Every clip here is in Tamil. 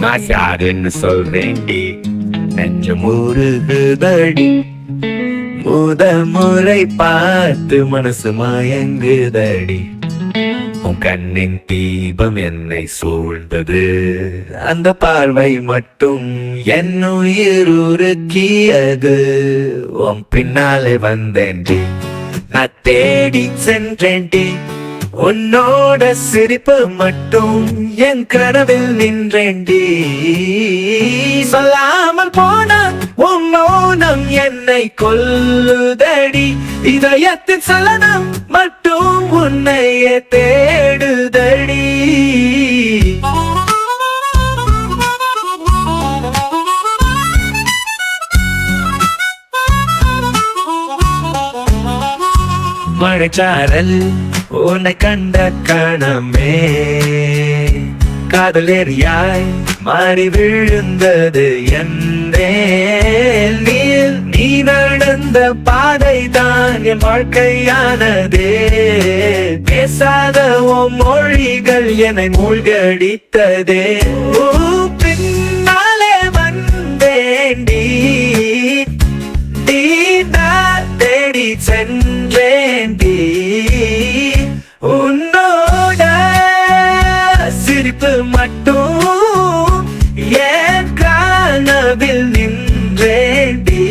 நான் யாருன்னு சொல்றேன்டி நெஞ்சம் முருகுதடி முத முறை பார்த்து மனசு மயங்குதடி. உன் கண்ணின் தீபம் என்னை சூழ்ந்தது. அந்த பார்வை மட்டும் என்னுயிர் உருக்கியது. உன் பின்னாலே வந்தேன்டி. நான் தேடி சென்றேன்டி. உன்னோட சிரிப்பு மட்டும் என் கனவில் நின்றேண்டி. சொல்லாமல் போன உன் மௌனம் என்னை கொல்லுதடி. இதயத்தின் சலனம் மட்டும் உன்னையே தே மழைச்சாரல் உன்னை கண்ட கணமே. காதலேறியாய் மாறி விழுந்தது என்னே நீ நடந்த பாதை தான் என் வாழ்க்கையானதே. பேசாத ஓ மொழிகள் என்னை மூழ்கடித்ததே. பின்னாலே வந்தேண்டி தேடி சென்றேண்டி மட்டும் ஏன் கனவில் நின்றேடி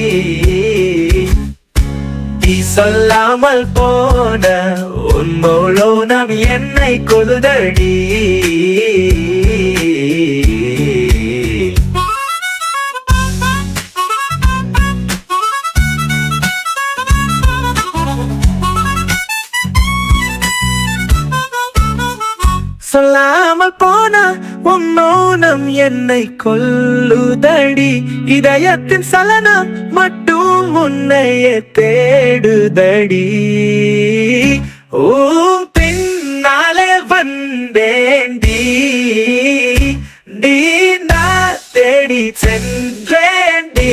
நீ. சொல்லாமல் போன உன் மௌனம் என்னை கொழுதடி. சொல்லாமல் போன உன் மௌனம் என்னை கொல்லுதடி. இதயத்தின் சலனம் மட்டும் உன்னைய தேடுதடி. ஓ பின்னாலே வந்தேண்டி நீ நான் தேடி சென்றேண்டி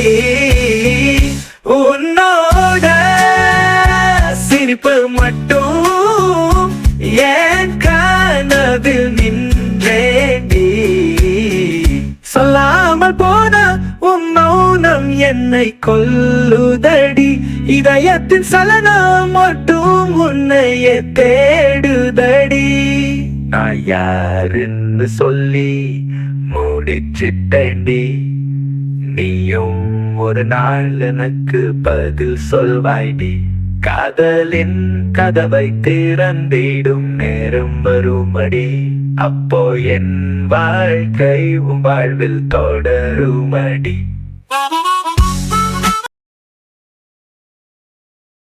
உன்னோட சிரிப்பு மட்டும் ஏன் மனதில் நின்றே நீ. சொல்லாமல் போன உன் மௌனம் என்னை கொல்லுதடி. இதயத்தின் சலனம் மட்டும் உன்னையே தேடுதடி. நான் யாருன்னு சொல்லி முடிச்சிட்டடி நீயும் ஒரு நாள் எனக்கு பதில் சொல்வாய்டி. காதலின் கதவை திறந்திடும் நேரம் வருமடி அப்போ என் வாழ்க்கை வாழ்வில் தொடருமடி